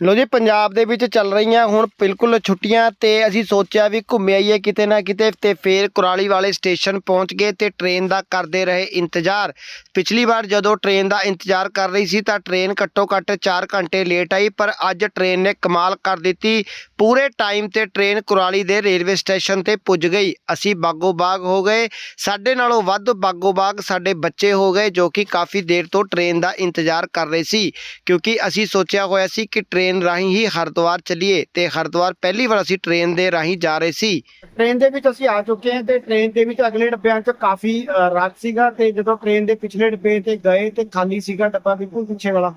ਲੋ ਜੀ, ਪੰਜਾਬ ਦੇ ਵਿੱਚ ਚੱਲ ਰਹੀਆਂ ਹੁਣ ਬਿਲਕੁਲ ਛੁੱਟੀਆਂ ਤੇ ਅਸੀਂ ਸੋਚਿਆ ਵੀ ਘੁੰਮ ਆਈਏ ਕਿਤੇ ਨਾ ਕਿਤੇ ਤੇ ਫੇਰ ਕੁਰਾਲੀ ਵਾਲੇ ਸਟੇਸ਼ਨ ਪਹੁੰਚ ਗਏ ਤੇ ਟ੍ਰੇਨ ਦਾ ਕਰਦੇ ਰਹੇ ਇੰਤਜ਼ਾਰ। ਪਿਛਲੀ ਵਾਰ ਜਦੋਂ ਟ੍ਰੇਨ ਦਾ ਇੰਤਜ਼ਾਰ ਕਰ ਰਹੀ ਸੀ ਤਾਂ ਟ੍ਰੇਨ ਘੱਟੋ ਘੱਟ 4 ਘੰਟੇ ਲੇਟ ਆਈ, ਪਰ ਅੱਜ ਟ੍ਰੇਨ ਨੇ ਕਮਾਲ ਕਰ ਦਿੱਤੀ। ਪੂਰੇ ਟਾਈਮ ਤੇ ਟ੍ਰੇਨ ਕੁਰਾਲੀ ਦੇ ਰੇਲਵੇ ਸਟੇਸ਼ਨ ਤੇ ਪੁੱਜ ਗਈ। ਅਸੀਂ ਬਾਗੋ ਬਾਗ ਹੋ ਗਏ। ਸਾਡੇ ਨਾਲੋਂ ਵੱਧ ਬਾਗੋ ਬਾਗ ਸਾਡੇ ਬੱਚੇ ਹੋ ਗਏ, ਜੋ ਕਿ ਕਾਫੀ ਦੇਰ ਤੋਂ ਟ੍ਰੇਨ ਦਾ ਇੰਤਜ਼ਾਰ ਕਰ ਰਹੇ ਸੀ, ਕਿਉਂਕਿ ਅਸੀਂ ਸੋਚਿਆ ਹੋਇਆ ਸੀ ਕਿ ਟ੍ਰੇਨ ਟ੍ਰੇਨ ਰਾਹੀਂ ਹੀ ਹਰਿਦੁਆਰ ਚੱਲੀਏ ਤੇ ਹਰਿਦੁਆਰ ਪਹਿਲੀ ਵਾਰ ਅਸੀਂ ਟ੍ਰੇਨ ਦੇ ਰਾਹੀਂ ਜਾ ਰਹੇ ਸੀ। ਟ੍ਰੇਨ ਦੇ ਵਿੱਚ ਅਸੀਂ ਆ ਚੁੱਕੇ ਹਾਂ ਤੇ ਟ੍ਰੇਨ ਦੇ ਵਿੱਚ ਅਗਲੇ ਡੱਬਿਆਂ 'ਚ ਕਾਫੀ ਅ, ਸੀਗਾ ਤੇ ਜਦੋਂ ਟ੍ਰੇਨ ਦੇ ਪਿਛਲੇ ਡੱਬੇ ਤੇ ਗਏ ਤੇ ਖਾਲੀ ਸੀਗਾ ਡੱਬਾ ਬਿਲਕੁਲ ਪਿੱਛੇ ਵਾਲਾ।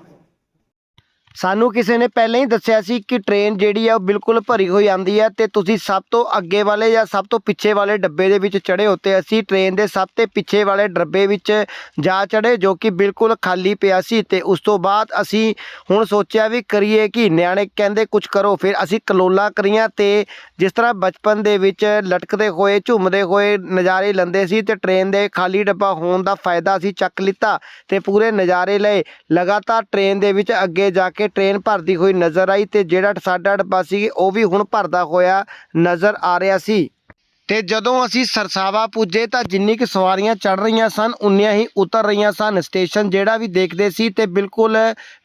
ਸਾਨੂੰ ਕਿਸੇ ਨੇ ਪਹਿਲਾਂ ਹੀ ਦੱਸਿਆ ਸੀ ਕਿ ਟ੍ਰੇਨ ਜਿਹੜੀ ਆ ਉਹ ਬਿਲਕੁਲ ਭਰੀ ਹੋਈ ਆਂਦੀ ਹੈ ਤੇ ਤੁਸੀਂ ਸਭ ਤੋਂ ਅੱਗੇ ਵਾਲੇ ਜਾਂ ਸਭ ਤੋਂ ਪਿੱਛੇ ਵਾਲੇ ਡੱਬੇ ਦੇ ਵਿੱਚ ਚੜੇ ਹੋਤੇ ਅਸੀਂ ਟ੍ਰੇਨ ਦੇ ਸਭ ਤੋਂ ਪਿੱਛੇ ਵਾਲੇ ਡੱਬੇ ਵਿੱਚ ਜਾ ਚੜੇ ਜੋ ਕਿ ਬਿਲਕੁਲ ਖਾਲੀ ਪਿਆ ਸੀ ਤੇ ਉਸ ਤੋਂ ਬਾਅਦ ਅਸੀਂ ਹੁਣ ਸੋਚਿਆ ਵੀ ਕਰੀਏ ਕਿ ਨਿਆਣੇ ਕਹਿੰਦੇ ਕੁਝ ਕਰੋ, ਫਿਰ ਅਸੀਂ ਕਲੋਲਾ ਕਰੀਆਂ ਤੇ ਜਿਸ ਤਰ੍ਹਾਂ ਬਚਪਨ ਦੇ ਵਿੱਚ ਲਟਕਦੇ ਹੋਏ, ਝੂਮਦੇ ਹੋਏ ਨਜ਼ਾਰੇ ਲੈਂਦੇ ਸੀ ਤੇ ਟ੍ਰੇਨ ਦੇ ਖਾਲੀ ਡੱਬਾ ਹੋਣ ਦਾ ਫਾਇਦਾ ਅਸੀਂ ਚੱਕ ਲਿੱਤਾ ਤੇ ਪੂਰੇ ਨਜ਼ਾਰੇ ਲਏ। ਲਗਾਤਾਰ ਟ੍ਰੇਨ ਦੇ ਵਿੱਚ ਅੱਗੇ ਜਾ ਕੇ ਟ੍ਰੇਨ ਭਰਦੀ ਹੋਈ ਨਜ਼ਰ ਆਈ ਤੇ ਜਿਹੜਾ ਸਾਡਾ ਡੱਬਾ ਸੀ, ਉਹ ਵੀ ਹੁਣ ਭਰਦਾ ਹੋਇਆ ਨਜ਼ਰ ਆ ਰਿਹਾ ਸੀ। ਤੇ ਜਦੋਂ ਅਸੀਂ ਸਰਸਾਵਾ ਪੁੱਜੇ ਤਾਂ ਜਿੰਨੀ ਕਿ ਸਵਾਰੀਆਂ ਚੜ ਰਹੀਆਂ ਸਨ, ਉਨੀਆਂ ਹੀ ਉਤਰ ਰਹੀਆਂ ਸਨ। ਸਟੇਸ਼ਨ ਜਿਹੜਾ ਵੀ ਦੇਖਦੇ ਸੀ ਤੇ ਬਿਲਕੁਲ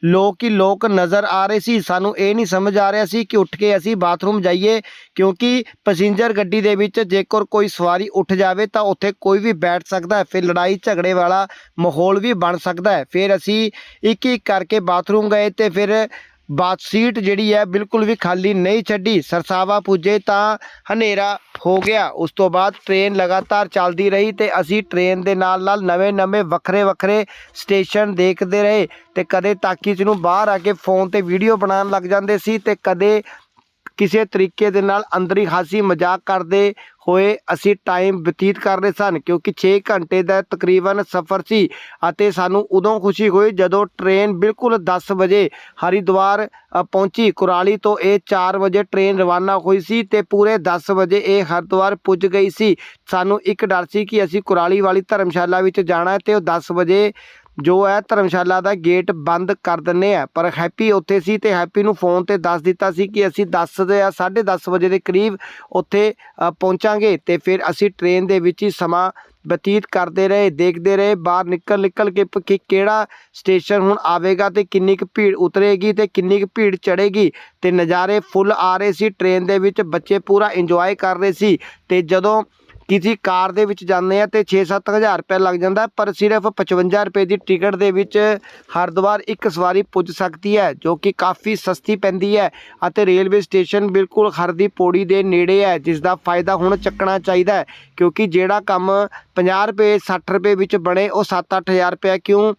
ਲੋਕ ਹੀ ਲੋਕ ਨਜ਼ਰ ਆ ਰਹੇ ਸੀ। ਸਾਨੂੰ ਇਹ ਨਹੀਂ ਸਮਝ ਆ ਰਿਹਾ ਸੀ ਕਿ ਉੱਠ ਕੇ ਅਸੀਂ ਬਾਥਰੂਮ ਜਾਈਏ, ਕਿਉਂਕਿ ਪੈਸੇਂਜਰ ਗੱਡੀ ਦੇ ਵਿੱਚ ਜੇਕਰ ਕੋਈ ਸਵਾਰੀ ਉੱਠ ਜਾਵੇ ਤਾਂ ਉੱਥੇ ਕੋਈ ਵੀ ਬੈਠ ਸਕਦਾ ਹੈ। ਫਿਰ ਲੜਾਈ ਝਗੜੇ ਵਾਲਾ ਮਾਹੌਲ ਵੀ ਬਣ ਸਕਦਾ ਹੈ। ਫਿਰ ਅਸੀਂ ਇੱਕ ਇੱਕ ਕਰਕੇ ਬਾਥਰੂਮ ਗਏ ਤੇ ਫਿਰ ਬਾਥ ਸੀਟ ਜਿਹੜੀ ਹੈ ਬਿਲਕੁਲ ਵੀ ਖਾਲੀ ਨਹੀਂ ਛੱਡੀ। ਸਰਸਾਵਾ ਪੁੱਜੇ ਤਾਂ ਹਨੇਰਾ ਹੋ ਗਿਆ। ਉਸ ਤੋਂ ਬਾਅਦ ਟ੍ਰੇਨ ਲਗਾਤਾਰ ਚੱਲਦੀ ਰਹੀ ਤੇ ਅਸੀਂ ਟ੍ਰੇਨ ਦੇ ਨਾਲ ਨਾਲ ਨਵੇਂ-ਨਵੇਂ ਵੱਖਰੇ-ਵੱਖਰੇ ਸਟੇਸ਼ਨ ਦੇਖਦੇ ਰਹੇ ਤੇ ਕਦੇ ਤਾਕੀ ਨੂੰ ਬਾਹਰ ਆ ਕੇ ਫੋਨ ਤੇ ਵੀਡੀਓ ਬਣਾਉਣ ਲੱਗ ਜਾਂਦੇ ਸੀ ਤੇ ਕਦੇ ਕਿਸੇ ਤਰੀਕੇ ਦੇ ਨਾਲ ਅੰਦਰੀ ਹਾਸੀ ਮਜ਼ਾਕ ਕਰਦੇ ਹੋਏ ਅਸੀਂ ਟਾਈਮ ਬਤੀਤ ਕਰ ਰਹੇ ਸਨ, ਕਿਉਂਕਿ 6 ਘੰਟੇ ਦਾ ਤਕਰੀਬਨ ਸਫ਼ਰ ਸੀ ਅਤੇ ਸਾਨੂੰ ਉਦੋਂ ਖੁਸ਼ੀ ਹੋਈ ਜਦੋਂ ਟ੍ਰੇਨ ਬਿਲਕੁਲ 10 ਵਜੇ ਹਰਿਦੁਆਰ ਪਹੁੰਚੀ। ਕੁਰਾਲੀ ਤੋਂ ਇਹ 4 ਵਜੇ ਟ੍ਰੇਨ ਰਵਾਨਾ ਹੋਈ ਸੀ ਤੇ ਪੂਰੇ 10 ਵਜੇ ਇਹ ਹਰਿਦੁਆਰ ਪੁੱਜ ਗਈ ਸੀ। ਸਾਨੂੰ ਇੱਕ ਡਰ ਸੀ ਕਿ ਅਸੀਂ ਕੁਰਾਲੀ ਵਾਲੀ ਧਰਮਸ਼ਾਲਾ ਵਿੱਚ ਜਾਣਾ ਹੈ ਤੇ ਉਹ 10 ਵਜੇ ਜੋ ਹੈ ਧਰਮਸ਼ਾਲਾ ਦਾ ਗੇਟ ਬੰਦ ਕਰ ਦਿੰਨੇ ਆ। ਪਰ ਹੈਪੀ ਉੱਥੇ ਸੀ ਤੇ ਹੈਪੀ ਨੂੰ ਫੋਨ ਤੇ ਦੱਸ ਦਿੱਤਾ ਸੀ ਕਿ ਅਸੀਂ 10 ਦੇ ਜਾਂ 10:30 ਵਜੇ ਦੇ ਕਰੀਬ ਉੱਥੇ ਪਹੁੰਚਾਂਗੇ ਤੇ ਫਿਰ ਅਸੀਂ ਟ੍ਰੇਨ ਦੇ ਵਿੱਚ ਹੀ ਸਮਾਂ ਬਤੀਤ ਕਰਦੇ ਰਹੇ, ਦੇਖਦੇ ਰਹੇ, ਬਾਹਰ ਨਿਕਲ ਨਿਕਲ ਕੇ ਪ- ਕਿ ਕਿਹੜਾ ਸਟੇਸ਼ਨ ਹੁਣ ਆਵੇਗਾ ਤੇ ਕਿੰਨੀ ਕੁ ਭੀੜ ਉਤਰੇਗੀ ਤੇ ਕਿੰਨੀ ਕੁ ਭੀੜ ਚੜੇਗੀ ਤੇ ਨਜ਼ਾਰੇ ਫੁੱਲ ਆ ਰਹੇ ਸੀ। ਟ੍ਰੇਨ ਦੇ ਵਿੱਚ ਬੱਚੇ ਪੂਰਾ ਇੰਜੋਏ ਕਰ ਰਹੇ ਸੀ ਤੇ ਜਦੋਂ ਕਿਸੇ ਕਾਰ ਦੇ ਵਿੱਚ ਜਾਂਦੇ ਆ ਤੇ 6-7 ਹਜ਼ਾਰ ਰੁਪਏ ਲੱਗ ਜਾਂਦਾ, ਪਰ ਸਿਰਫ 55 ਰੁਪਏ ਦੀ ਟਿਕਟ ਦੇ ਵਿੱਚ ਹਰਿਦੁਆਰ ਇੱਕ ਸਵਾਰੀ ਪੁੱਜ ਸਕਦੀ ਹੈ, ਜੋ ਕਿ ਕਾਫੀ ਸਸਤੀ ਪੈਂਦੀ ਹੈ ਅਤੇ ਰੇਲਵੇ ਸਟੇਸ਼ਨ ਬਿਲਕੁਲ ਹਰ ਦੀ ਪੌੜੀ ਦੇ ਨੇੜੇ ਹੈ ਜਿਸ ਦਾ ਫਾਇਦਾ ਹੁਣ ਚੱਕਣਾ ਚਾਹੀਦਾ ਹੈ, ਕਿਉਂਕਿ ਜਿਹੜਾ ਕੰਮ 50 ਰੁਪਏ 60 ਰੁਪਏ ਵਿੱਚ ਬਣੇ, ਉਹ 7-8000 ਰੁਪਏ ਕਿਉਂ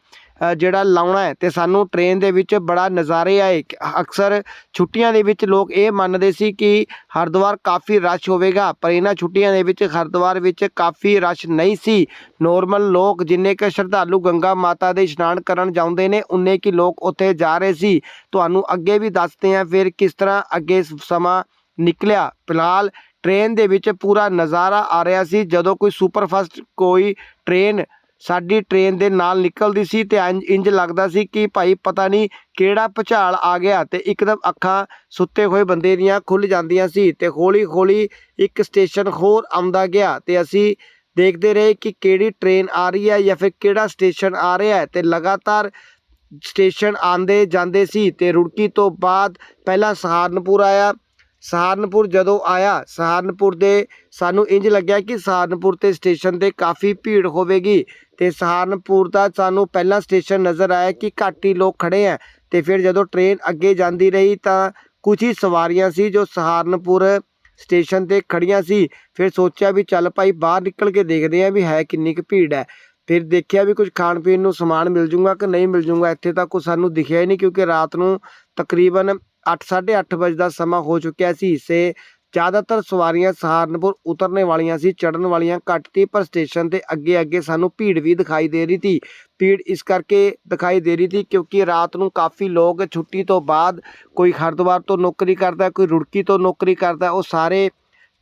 ਜਿਹੜਾ ਲਾਉਣਾ ਹੈ, ਤੇ ਸਾਨੂੰ ਟ੍ਰੇਨ ਦੇ ਵਿੱਚ ਬੜਾ ਨਜ਼ਾਰੇ ਆਏ। ਅਕਸਰ ਛੁੱਟੀਆਂ ਦੇ ਵਿੱਚ ਲੋਕ ਇਹ ਮੰਨਦੇ ਸੀ ਕਿ ਹਰਿਦੁਆਰ ਕਾਫੀ ਰਸ਼ ਹੋਵੇਗਾ, ਪਰ ਇਹਨਾਂ ਛੁੱਟੀਆਂ ਦੇ ਵਿੱਚ ਹਰਿਦੁਆਰ ਵਿੱਚ ਕਾਫੀ ਰਸ਼ ਨਹੀਂ ਸੀ। ਨੋਰਮਲ ਲੋਕ ਜਿੰਨੇ ਕਿ ਸ਼ਰਧਾਲੂ ਗੰਗਾ ਮਾਤਾ ਦੇ ਇਸ਼ਨਾਨ ਕਰਨ ਜਾਂਦੇ ਨੇ, ਉਨੇ ਕੀ ਲੋਕ ਉੱਥੇ ਜਾ ਰਹੇ ਸੀ। ਤੁਹਾਨੂੰ ਅੱਗੇ ਵੀ ਦੱਸਦੇ ਹਾਂ ਫਿਰ ਕਿਸ ਤਰ੍ਹਾਂ ਅੱਗੇ ਸਮਾਂ ਨਿਕਲਿਆ। ਫਿਲਹਾਲ ਟ੍ਰੇਨ ਦੇ ਵਿੱਚ ਪੂਰਾ ਨਜ਼ਾਰਾ ਆ ਰਿਹਾ ਸੀ। ਜਦੋਂ ਕੋਈ ਸੁਪਰਫਾਸਟ ਕੋਈ ਟ੍ਰੇਨ ਸਾਡੀ ਟ੍ਰੇਨ ਦੇ ਨਾਲ ਨਿਕਲਦੀ ਸੀ ਤੇ ਇੰਜ ਇੰਜ ਲੱਗਦਾ ਸੀ ਕਿ ਭਾਈ ਪਤਾ ਨਹੀਂ ਕਿਹੜਾ ਭੁਚਾਲ ਆ ਗਿਆ ਤੇ ਇੱਕਦਮ ਅੱਖਾਂ ਸੁੱਤੇ ਹੋਏ ਬੰਦੇ ਦੀਆਂ ਖੁੱਲ ਜਾਂਦੀਆਂ ਸੀ ਤੇ ਹੌਲੀ ਹੌਲੀ ਇੱਕ ਸਟੇਸ਼ਨ ਹੋਰ ਆਉਂਦਾ ਗਿਆ ਤੇ ਅਸੀਂ ਦੇਖਦੇ ਰਹੇ ਕਿ ਕਿਹੜੀ ਟ੍ਰੇਨ ਆ ਰਹੀ ਹੈ ਜਾਂ ਫਿਰ ਕਿਹੜਾ ਸਟੇਸ਼ਨ ਆ ਰਿਹਾ ਹੈ ਤੇ ਲਗਾਤਾਰ ਸਟੇਸ਼ਨ ਆਂਦੇ ਜਾਂਦੇ ਸੀ ਤੇ ਰੁੜਕੀ ਤੋਂ ਬਾਅਦ ਪਹਿਲਾਂ ਸਹਾਰਨਪੁਰ ਆਇਆ। ਸਹਾਰਨਪੁਰ ਜਦੋਂ ਆਇਆ, ਸਹਾਰਨਪੁਰ ਦੇ ਸਾਨੂੰ ਇੰਜ ਲੱਗਿਆ ਕਿ ਸਹਾਰਨਪੁਰ ਤੇ ਸਟੇਸ਼ਨ ਤੇ ਕਾਫੀ ਭੀੜ ਹੋਵੇਗੀ ਤੇ ਸਹਾਰਨਪੁਰ ਦਾ ਸਾਨੂੰ ਪਹਿਲਾ ਸਟੇਸ਼ਨ ਨਜ਼ਰ ਆਇਆ ਕਿ ਘੱਟ ਹੀ ਲੋਕ ਖੜੇ ਹੈ ਤੇ ਫਿਰ ਜਦੋਂ ਟ੍ਰੇਨ ਅੱਗੇ ਜਾਂਦੀ ਰਹੀ ਤਾਂ ਕੁਝ ਹੀ ਸਵਾਰੀਆਂ ਸੀ ਜੋ ਸਹਾਰਨਪੁਰ ਸਟੇਸ਼ਨ ਤੇ ਖੜੀਆਂ ਸੀ। ਫਿਰ ਸੋਚਿਆ ਵੀ ਚੱਲ ਭਾਈ ਬਾਹਰ ਨਿਕਲ ਕੇ ਦੇਖਦੇ ਆ ਵੀ ਹੈ ਕਿੰਨੀ ਕੁ ਭੀੜ ਹੈ। ਫਿਰ ਦੇਖਿਆ ਵੀ ਕੁਝ ਖਾਣ ਪੀਣ ਨੂੰ ਸਮਾਨ ਮਿਲ ਜੂਗਾ ਕਿ ਨਹੀਂ ਮਿਲ ਜੂਗਾ। ਇੱਥੇ ਤਾਂ ਕੁਝ ਸਾਨੂੰ ਦਿਖਿਆ ਹੀ ਨਹੀਂ ਕਿਉਂਕਿ ਰਾਤ ਨੂੰ ਤਕਰੀਬਨ 8:30 ਵਜੇ ਦਾ ਸਮਾਂ ਹੋ ਚੁੱਕਿਆ ਸੀ। ਸੇ ਜ਼ਿਆਦਾਤਰ ਸਵਾਰੀਆਂ ਸਹਾਰਨਪੁਰ ਉਤਰਨੇ ਵਾਲੀਆਂ ਸੀ ਚੜਨ ਵਾਲੀਆਂ ਘੱਟ ਸੀ, ਪਰ ਸਟੇਸ਼ਨ ਤੇ ਅੱਗੇ ਅੱਗੇ ਸਾਨੂੰ ਭੀੜ ਵੀ ਦਿਖਾਈ ਦੇ ਰਹੀ ਸੀ। ਭੀੜ ਇਸ ਕਰਕੇ ਦਿਖਾਈ ਦੇ ਰਹੀ ਸੀ ਕਿਉਂਕਿ ਰਾਤ ਨੂੰ ਕਾਫੀ ਲੋਕ ਛੁੱਟੀ ਤੋਂ ਬਾਅਦ ਕੋਈ ਹਰਿਦੁਆਰ ਤੋਂ ਨੌਕਰੀ ਕਰਦਾ, ਕੋਈ ਰੁੜਕੀ ਤੋਂ ਨੌਕਰੀ ਕਰਦਾ, ਉਹ ਸਾਰੇ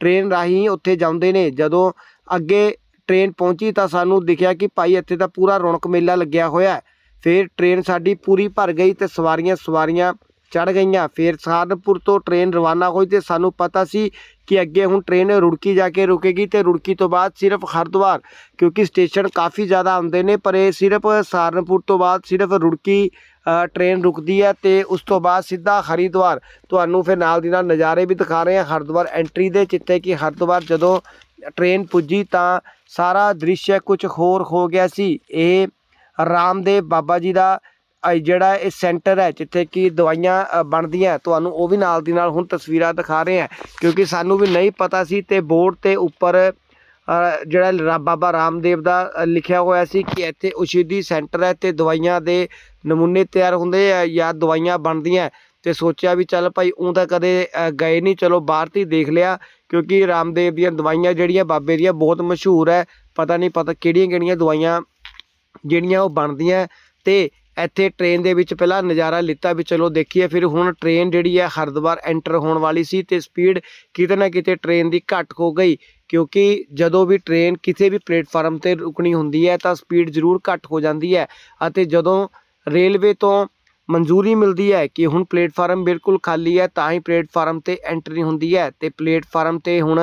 ਟ੍ਰੇਨ ਰਾਹੀਂ ਉੱਥੇ ਜਾਂਦੇ ਨੇ। ਜਦੋਂ ਅੱਗੇ ਟ੍ਰੇਨ ਪਹੁੰਚੀ ਤਾਂ ਸਾਨੂੰ ਦਿਖਿਆ ਕਿ ਭਾਈ ਇੱਥੇ ਤਾਂ ਪੂਰਾ ਰੌਣਕ ਮੇਲਾ ਲੱਗਿਆ ਹੋਇਆ ਫਿਰ ਟ੍ਰੇਨ ਸਾਡੀ ਪੂਰੀ ਭਰ ਗਈ ਤੇ ਸਵਾਰੀਆਂ ਸਵਾਰੀਆਂ ਚੜ ਗਈਆਂ। ਫਿਰ ਸਹਾਰਨਪੁਰ ਤੋਂ ਟ੍ਰੇਨ ਰਵਾਨਾ ਹੋਈ ਤੇ ਸਾਨੂੰ ਪਤਾ ਸੀ ਕਿ ਅੱਗੇ ਹੁਣ ਟ੍ਰੇਨ ਰੁੜਕੀ ਜਾ ਕੇ ਰੁਕੇਗੀ ਤੇ ਰੁੜਕੀ ਤੋਂ ਬਾਅਦ ਸਿਰਫ ਹਰਿਦੁਆਰ ਕਿਉਂਕਿ ਸਟੇਸ਼ਨ ਕਾਫੀ ਜ਼ਿਆਦਾ ਆਉਂਦੇ ਨੇ ਪਰ ਇਹ ਸਿਰਫ ਸਹਾਰਨਪੁਰ ਤੋਂ ਬਾਅਦ ਸਿਰਫ ਰੁੜਕੀ ਅ, ਟ੍ਰੇਨ ਰੁਕਦੀ ਹੈ ਤੇ ਉਸ ਤੋਂ ਬਾਅਦ ਸਿੱਧਾ ਹਰਿਦੁਆਰ। ਤੁਹਾਨੂੰ ਫਿਰ ਨਾਲ ਦੀ ਨਾਲ ਨਜ਼ਾਰੇ ਵੀ ਦਿਖਾ ਰਹੇ ਹਾਂ। ਹਰਿਦੁਆਰ ਐਂਟਰੀ ਦੇ ਜਿੱਥੇ ਕਿ ਹਰਿਦੁਆਰ ਜਦੋਂ ਟ੍ਰੇਨ ਪੁੱਜੀ ਤਾਂ ਸਾਰਾ ਦ੍ਰਿਸ਼ ਕੁਝ ਹੋਰ ਹੋ ਗਿਆ ਸੀ। ਇਹ ਰਾਮਦੇਵ ਬਾਬਾ ਜੀ ਦਾ ਜਿਹੜਾ ਇਹ ਸੈਂਟਰ ਹੈ, ਜਿੱਥੇ ਕਿ ਦਵਾਈਆਂ ਬਣਦੀਆਂ, ਤੁਹਾਨੂੰ ਉਹ ਵੀ ਨਾਲ ਦੀ ਨਾਲ ਹੁਣ ਤਸਵੀਰਾਂ ਦਿਖਾ ਰਹੇ ਹਾਂ, ਕਿਉਂਕਿ ਸਾਨੂੰ ਵੀ ਨਹੀਂ ਪਤਾ ਸੀ ਤੇ ਬੋਰਡ ਤੇ ਉੱਪਰ ਜਿਹੜਾ ਬਾਬਾ ਰਾਮਦੇਵ ਦਾ ਲਿਖਿਆ ਹੋਇਆ ਸੀ ਕਿ ਇੱਥੇ ਉਸ਼ੀਦੀ ਸੈਂਟਰ ਹੈ ਤੇ ਦਵਾਈਆਂ ਦੇ ਨਮੂਨੇ ਤਿਆਰ ਹੁੰਦੇ ਆ ਜਾਂ ਦਵਾਈਆਂ ਬਣਦੀਆਂ ਤੇ ਸੋਚਿਆ ਵੀ ਚੱਲ ਭਾਈ ਉਹ ਤਾਂ ਕਦੇ ਗਏ ਨਹੀਂ, ਚਲੋ ਬਾਹਰ ਤੇ ਹੀ ਦੇਖ ਲਿਆ, ਕਿਉਂਕਿ ਰਾਮਦੇਵ ਦੀਆਂ ਦਵਾਈਆਂ ਜਿਹੜੀਆਂ ਬਾਬੇ ਦੀਆਂ ਬਹੁਤ ਮਸ਼ਹੂਰ ਹੈ, ਪਤਾ ਨਹੀਂ ਪਤਾ ਕਿਹੜੀਆਂ ਕਿਹੜੀਆਂ ਦਵਾਈਆਂ ਜਿਹੜੀਆਂ ਉਹ ਬਣਦੀਆਂ ਤੇ ਇੱਥੇ ਟ੍ਰੇਨ ਦੇ ਵਿੱਚ ਪਹਿਲਾਂ ਨਜ਼ਾਰਾ ਲਿੱਤਾ ਵੀ ਚਲੋ ਦੇਖੀਏ, ਫਿਰ ਹੁਣ ਟ੍ਰੇਨ ਜਿਹੜੀ ਹੈ ਹਰਿਦੁਆਰ ਐਂਟਰ ਹੋਣ ਵਾਲੀ ਸੀ ਤੇ ਸਪੀਡ ਕਿਤੇ ਨਾ ਕਿਤੇ ਟ੍ਰੇਨ ਦੀ ਘੱਟ ਹੋ ਗਈ, ਕਿਉਂਕਿ ਜਦੋਂ ਵੀ ਟ੍ਰੇਨ ਕਿਸੇ ਵੀ ਪਲੇਟਫਾਰਮ ਤੇ ਰੁਕਣੀ ਹੁੰਦੀ ਹੈ ਤਾਂ ਸਪੀਡ ਜ਼ਰੂਰ ਘੱਟ ਹੋ ਜਾਂਦੀ ਹੈ ਅਤੇ ਜਦੋਂ ਰੇਲਵੇ ਤੋਂ ਮਨਜ਼ੂਰੀ ਮਿਲਦੀ ਹੈ ਕਿ ਹੁਣ ਪਲੇਟਫਾਰਮ ਬਿਲਕੁਲ ਖਾਲੀ ਹੈ ਤਾਂ ਹੀ ਪਲੇਟਫਾਰਮ ਤੇ ਐਂਟਰੀ ਹੁੰਦੀ ਹੈ ਤੇ ਪਲੇਟਫਾਰਮ ਤੇ ਹੁਣ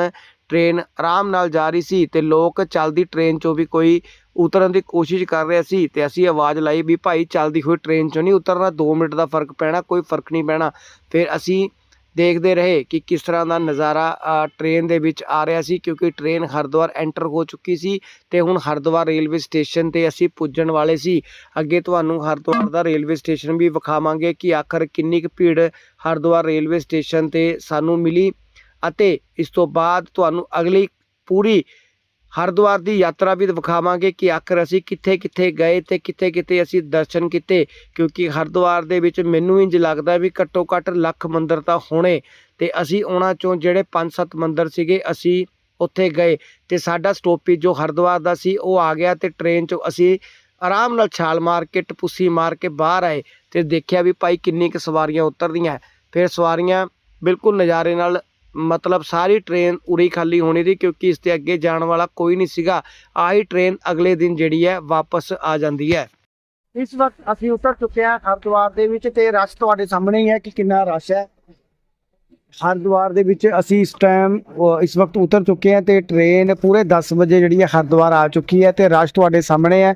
ਟ੍ਰੇਨ ਆਰਾਮ ਨਾਲ ਜਾ ਰਹੀ ਸੀ ਤੇ ਲੋਕ ਚੱਲਦੀ ਟ੍ਰੇਨ ਚੋਂ ਵੀ ਕੋਈ ਉਤਰਨ ਦੀ ਕੋਸ਼ਿਸ਼ ਕਰ ਰਿਹਾ ਸੀ ਤੇ ਅਸੀਂ ਆਵਾਜ਼ ਲਾਈ ਵੀ ਭਾਈ ਚੱਲਦੀ ਹੋਈ ਟ੍ਰੇਨ ਚੋਂ ਨਹੀਂ ਉਤਰਨਾ 2 ਮਿੰਟ ਦਾ ਫ਼ਰਕ ਪੈਣਾ ਕੋਈ ਫ਼ਰਕ ਨਹੀਂ ਪੈਣਾ। ਫਿਰ ਅਸੀਂ ਦੇਖਦੇ ਰਹੇ ਕਿ ਕਿਸ ਤਰ੍ਹਾਂ ਦਾ ਨਜ਼ਾਰਾ ਅ, ਟ੍ਰੇਨ ਦੇ ਵਿੱਚ ਆ ਰਿਹਾ ਸੀ ਕਿਉਂਕਿ ਟ੍ਰੇਨ ਹਰਿਦੁਆਰ ਐਂਟਰ ਹੋ ਚੁੱਕੀ ਸੀ ਤੇ ਹੁਣ ਹਰਿਦੁਆਰ ਰੇਲਵੇ ਸਟੇਸ਼ਨ ਤੇ ਅਸੀਂ ਪੁੱਜਣ ਵਾਲੇ ਸੀ। ਅੱਗੇ ਤੁਹਾਨੂੰ ਹਰਿਦੁਆਰ ਦਾ ਰੇਲਵੇ ਸਟੇਸ਼ਨ ਵੀ ਵਿਖਾਵਾਂਗੇ ਕਿ ਆਖਰ ਕਿੰਨੀ ਕੁ ਭੀੜ ਹਰਿਦੁਆਰ ਰੇਲਵੇ ਸਟੇਸ਼ਨ ਤੇ ਸਾਨੂੰ ਮਿਲੀ। ਅਤੇ ਇਸ ਤੋਂ ਬਾਅਦ ਤੁਹਾਨੂੰ ਅਗਲੀ ਪੂਰੀ ਹਰਿਦੁਆਰ ਦੀ ਯਾਤਰਾ ਵੀ ਵਿਖਾਵਾਂਗੇ ਕਿ ਆਖਰ ਅਸੀਂ ਕਿੱਥੇ ਕਿੱਥੇ ਗਏ ਤੇ ਕਿੱਥੇ ਕਿੱਥੇ ਅਸੀਂ ਦਰਸ਼ਨ ਕੀਤੇ, ਕਿਉਂਕਿ ਹਰਿਦੁਆਰ ਦੇ ਵਿੱਚ ਮੈਨੂੰ ਇੰਜ ਲੱਗਦਾ ਵੀ ਘੱਟੋ ਘੱਟ ਲੱਖ ਮੰਦਰ ਤਾਂ ਹੋਣੇ, ਤੇ ਅਸੀਂ ਉਹਨਾਂ ਚੋਂ ਜਿਹੜੇ 5-7 ਮੰਦਰ ਸੀਗੇ ਅਸੀਂ ਉੱਥੇ ਗਏ, ਤੇ ਸਾਡਾ ਸਟੋਪੇਜ ਜੋ ਹਰਿਦੁਆਰ ਦਾ ਸੀ ਉਹ ਆ ਗਿਆ ਤੇ ਟ੍ਰੇਨ 'ਚੋਂ ਅਸੀਂ ਆਰਾਮ ਨਾਲ ਛਾਲ ਮਾਰ ਕੇ, ਟਪੂਸੀ ਮਾਰ ਕੇ ਬਾਹਰ ਆਏ ਤੇ ਦੇਖਿਆ ਵੀ ਭਾਈ ਕਿੰਨੀ ਕੁ ਸਵਾਰੀਆਂ ਉਤਰਦੀਆਂ, ਫਿਰ ਸਵਾਰੀਆਂ ਬਿਲਕੁਲ ਨਜ਼ਾਰੇ ਨਾਲ ਮਤਲਬ ਸਾਰੀ ਟ੍ਰੇਨ ਉਰੀ ਖਾਲੀ ਹੋਣੀ ਦੀ ਕਿਉਂਕਿ ਇਸ ਤੇ ਅੱਗੇ ਜਾਣ ਵਾਲਾ ਕੋਈ ਨਹੀਂ ਸੀਗਾ। ਆਹੀ ਟ੍ਰੇਨ ਅਗਲੇ ਦਿਨ ਜਿਹੜੀ ਹੈ ਵਾਪਸ ਆ ਜਾਂਦੀ ਹੈ। ਇਸ ਵਕਤ ਅਸੀਂ ਉਤਰ ਚੁੱਕੇ ਹਾਂ ਹਰਿਦੁਆਰ ਦੇ ਵਿੱਚ ਤੇ ਰਸ਼ ਤੁਹਾਡੇ ਸਾਹਮਣੇ ਹੀ ਹੈ ਕਿ ਕਿੰਨਾ ਰਸ਼ ਹੈ। ਹਰਿਦੁਆਰ ਦੇ ਵਿੱਚ ਅਸੀਂ ਇਸ ਟਾਈਮ ਇਸ ਵਕਤ ਉਤਰ ਚੁੱਕੇ ਹਾਂ ਤੇ ਟ੍ਰੇਨ ਪੂਰੇ 10 ਵਜੇ ਜਿਹੜੀ ਹੈ ਹਰਿਦੁਆਰ ਆ ਚੁੱਕੀ ਹੈ ਤੇ ਰਸ਼ ਤੁਹਾਡੇ ਸਾਹਮਣੇ ਹੈ।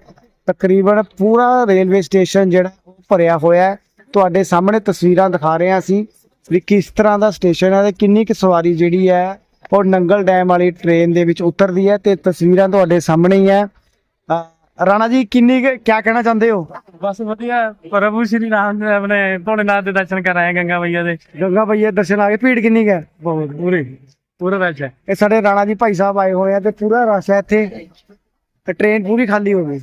ਤਕਰੀਬਨ ਪੂਰਾ ਰੇਲਵੇ ਸਟੇਸ਼ਨ ਜਿਹੜਾ ਉਹ ਭਰਿਆ ਹੋਇਆ ਹੈ। ਤੁਹਾਡੇ ਸਾਹਮਣੇ ਤਸਵੀਰਾਂ ਦਿਖਾ ਰਹੇ ਹਾਂ ਅਸੀਂ। ਵੀ ਕਿਸ ਤਰ੍ਹਾਂ ਦਾ ਸਟੇਸ਼ਨ ਹੈ ਤੇ ਕਿੰਨੀ ਕੁ ਸਵਾਰੀ ਜਿਹੜੀ ਹੈ ਉਹ ਨੰਗਲ ਡੈਮ ਵਾਲੀ ਟ੍ਰੇਨ ਦੇ ਵਿੱਚ ਉਤਰਦੀ ਹੈ ਤੇ ਤਸਵੀਰਾਂ ਤੁਹਾਡੇ ਸਾਹਮਣੇ ਹੀ ਹੈ। ਰਾਣਾ ਜੀ ਕਿੰਨੀ ਕੁ- ਕਿਆ ਕਹਿਣਾ ਚਾਹੁੰਦੇ ਹੋ? ਬਸ ਵਧੀਆ। ਪ੍ਰਭੂ ਸ਼੍ਰੀ ਰਾਮ ਦੇ ਆਪਣੇ ਭੋਲੇਨਾਥ ਦੇ ਦਰਸ਼ਨ ਕਰ ਆਏ ਗੰਗਾ ਮਈਆ ਦੇ। ਗੰਗਾ ਭਈਆ ਦਰਸ਼ਨ ਆ ਗਏ। ਭੀੜ ਕਿੰਨੀ ਹੈ? ਬਹੁਤ ਪੂਰੇ ਪੂਰਾ ਰਸ਼ ਹੈ। ਇਹ ਸਾਡੇ ਰਾਣਾ ਜੀ ਭਾਈ ਸਾਹਿਬ ਆਏ ਹੋਏ ਆ ਤੇ ਪੂਰਾ ਰਸ਼ ਹੈ ਇੱਥੇ। ਤੇ ਟ੍ਰੇਨ ਪੂਰੀ ਖਾਲੀ ਹੋ ਗਈ।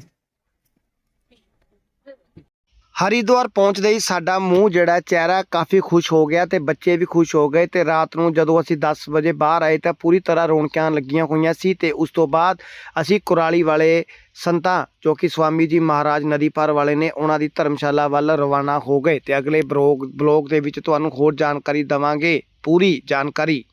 ਹਰਿਦੁਆਰ ਪਹੁੰਚਦੇ ਹੀ ਸਾਡਾ ਮੂੰਹ ਜਿਹੜਾ ਚਿਹਰਾ ਕਾਫੀ ਖੁਸ਼ ਹੋ ਗਿਆ ਤੇ ਬੱਚੇ ਵੀ ਖੁਸ਼ ਹੋ ਗਏ ਤੇ ਰਾਤ ਨੂੰ ਜਦੋਂ ਅਸੀਂ 10 ਵਜੇ ਬਾਹਰ ਆਏ ਤਾਂ ਪੂਰੀ ਤਰ੍ਹਾਂ ਰੌਣਕਾਂ ਲੱਗੀਆਂ ਹੋਈਆਂ ਸੀ ਤੇ ਉਸ ਤੋਂ ਬਾਅਦ ਅਸੀਂ ਕੁਰਾਲੀ ਵਾਲੇ ਸੰਤਾਂ, ਜੋ ਕਿ ਸਵਾਮੀ ਜੀ ਮਹਾਰਾਜ ਨਦੀ ਪਾਰ ਵਾਲੇ ਨੇ, ਉਹਨਾਂ ਦੀ ਧਰਮਸ਼ਾਲਾ ਵੱਲ ਰਵਾਨਾ ਹੋ ਗਏ ਤੇ ਅਗਲੇ ਬਲੌਗ ਬਲੌਗ ਦੇ ਵਿੱਚ ਤੁਹਾਨੂੰ ਹੋਰ ਜਾਣਕਾਰੀ ਦਵਾਂਗੇ, ਪੂਰੀ ਜਾਣਕਾਰੀ।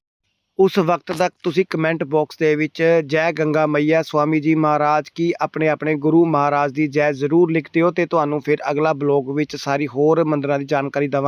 ਉਸ ਵਕਤ ਤੱਕ ਤੁਸੀਂ ਕਮੈਂਟ ਬਾਕਸ ਦੇ ਵਿੱਚ ਜੈ ਗੰਗਾ ਮਈਆ ਸਵਾਮੀ ਜੀ ਮਹਾਰਾਜ ਕੀ ਆਪਣੇ ਆਪਣੇ ਗੁਰੂ ਮਹਾਰਾਜ ਦੀ ਜੈ ਜ਼ਰੂਰ ਲਿਖ ਦਿਓ ਤੇ ਤੁਹਾਨੂੰ ਫਿਰ ਅਗਲਾ ਬਲੌਗ ਵਿੱਚ ਸਾਰੀ ਹੋਰ ਮੰਦਰਾਂ ਦੀ ਜਾਣਕਾਰੀ ਦਵਾਂ